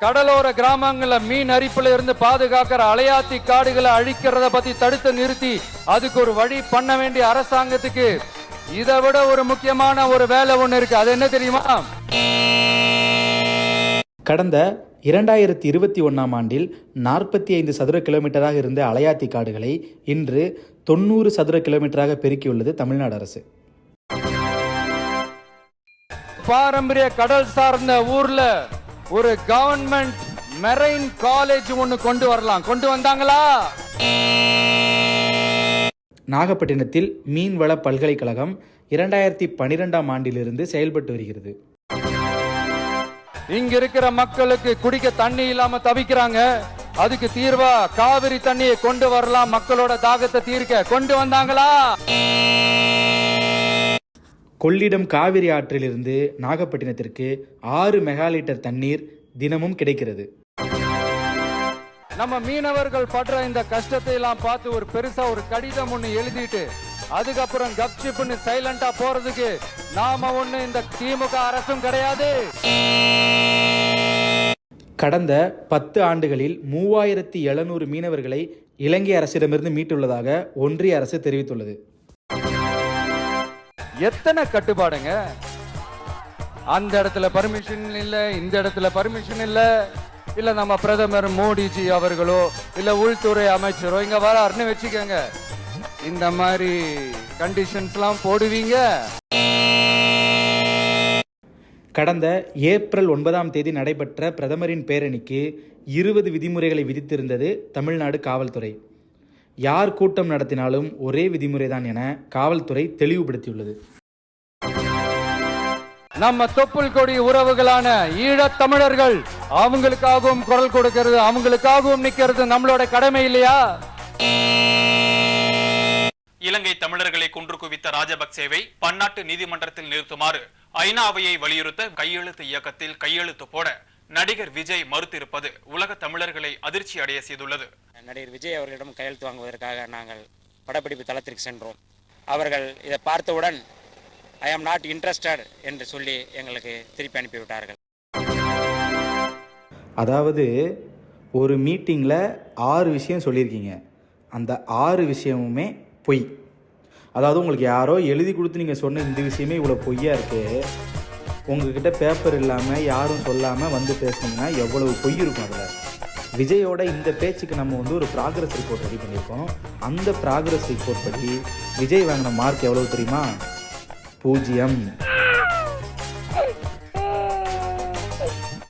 கடலோர கிராமங்கள்ல மீன் அரிப்புல இருந்து பாதுகாக்கிற அலையாத்தி காடுகளை அழிக்கிறத பத்தி தடுத்து நிறுத்தி அதுக்கு ஒரு வழி பண்ண வேண்டிய அரசாங்கத்துக்கு இதை விட ஒரு முக்கியமான ஒரு வேலை ஒண்ணு இருக்கு. அது என்ன தெரியுமா? கடந்த இரண்டாயிரத்தி இருபத்தி ஒன்றாம் ஆண்டில் நாற்பத்தி ஐந்து சதுர கிலோமீட்டராக இருந்த அலையாத்தி காடுகளை இன்று தொண்ணூறு சதுர கிலோமீட்டராக பெருக்கியுள்ளது தமிழ்நாடு அரசு. பாரம்பரிய கடல் சார்ந்த ஊர்ல ஒரு கவர்மெண்ட் மெரைன் காலேஜ் ஒண்ணு கொண்டு வரலாம். கொண்டு வந்தாங்களா? நாகப்பட்டினத்தில் மீன்வள பல்கலைக்கழகம் இரண்டாயிரத்தி பன்னிரெண்டாம் ஆண்டிலிருந்து செயல்பட்டு வருகிறது. இங்க இருக்கிற மக்களுக்கு குடிக்க தண்ணி இல்லாம தவிக்கிறாங்க. அதுக்கு தீர்வா காவிரி தண்ணியை கொண்டு வரலாம். மக்களோட தாகத்தை தீர்க்க. கொண்டு வந்தாங்களா? கொள்ளிடம் காவிரி ஆற்றிலிருந்து நாகப்பட்டினத்திற்கு ஆறு மெகா லிட்டர் தண்ணீர் தினமும் கிடைக்கிறது. நம்ம மீனவர்கள் படுற இந்த கஷ்டத்தை எல்லாம் பார்த்து ஒரு பெருசா ஒரு கடிதம் ஒண்ணு எழுதிட்டு அதுக்கப்புறம் கப்சிப்னு சைலண்டா போறதுக்கு நாம ஒண்ணு இந்த திமுக அரசும் கிடையாது. கடந்த பத்து ஆண்டுகளில் மூவாயிரத்தி எழுநூறு மீனவர்களை இலங்கை அரசிடமிருந்து மீட்டுள்ளதாக ஒன்றிய அரசு தெரிவித்துள்ளது. எத்தனை கட்டுப்பாடுங்க? அந்த இடத்துல பர்மிஷன் இல்லை இந்த இடத்துல பர்மிஷன் இல்லை. இல்லை நம்ம பிரதமர் மோடிஜி அவர்களோ இல்லை உள்துறை அமைச்சரோ இங்கே வராருன்னு வச்சுக்கோங்க. இந்த மாதிரி கண்டிஷன்ஸ்லாம் போடுவீங்க. கடந்த ஏப்ரல் ஒன்பதாம் தேதி நடைபெற்ற பிரதமரின் பேரணிக்கு இருபது விதிமுறைகளை விதித்திருந்தது தமிழ்நாடு காவல்துறை. யார் கூட்டம் நடத்தினாலும் ஒரே விதிமுறைதான் என காவல்துறை தெளிவுபடுத்தியுள்ளது. நம்ம தொப்புள் கொடி உறவுகளான ஈழத் தமிழர்கள் அவங்களுக்காகவும் குரல் கொடுக்கிறது அவங்களுக்காகவும் நிக்கிறது நம்மளோட கடமை இல்லையா? இலங்கை தமிழர்களை கொன்று குவித்த ராஜபக்சேவை பன்னாட்டு நீதிமன்றத்தில் நிறுத்துமாறு ஐநாவையை வலியுறுத்த கையெழுத்து இயக்கத்தில் கையெழுத்து போட நடிகர் விஜய் மறுத்திருப்பது உலக தமிழர்களை அதிர்ச்சி அடைய செய்துள்ளது. நடிகர் விஜய் அவர்களிடம் கையெழுத்து வாங்குவதற்காக நாங்கள் படப்பிடிப்பு தளத்திற்கு சென்றோம். அவர்கள் இதை பார்த்தவுடன் ஐ ஆம் நாட் இன்ட்ரெஸ்டட் என்று சொல்லி எங்களுக்கு திருப்பி அனுப்பிவிட்டார்கள். அதாவது ஒரு மீட்டிங்கில் ஆறு விஷயம் சொல்லியிருக்கீங்க. அந்த ஆறு விஷயமுமே பொய். அதாவது உங்களுக்கு யாரோ எழுதி கொடுத்து நீங்கள் சொன்ன இந்த விஷயமே இவ்வளோ பொய்யா இருக்குது உங்ககிட்ட பேப்பர் இல்லாமல் யாரும் சொல்லாமல் வந்து பேசுனீங்கன்னா எவ்வளவு பொய் இருக்கும் அதில்? விஜயோட இந்த பேச்சுக்கு நம்ம வந்து ஒரு ப்ராக்ரஸ் ரிப்போர்ட் ரெடி பண்ணியிருக்கோம். அந்த ப்ராக்ரஸ் ரிப்போர்ட் படி விஜய் வாங்கின மார்க் எவ்வளவு தெரியுமா? பூஜ்ஜியம்.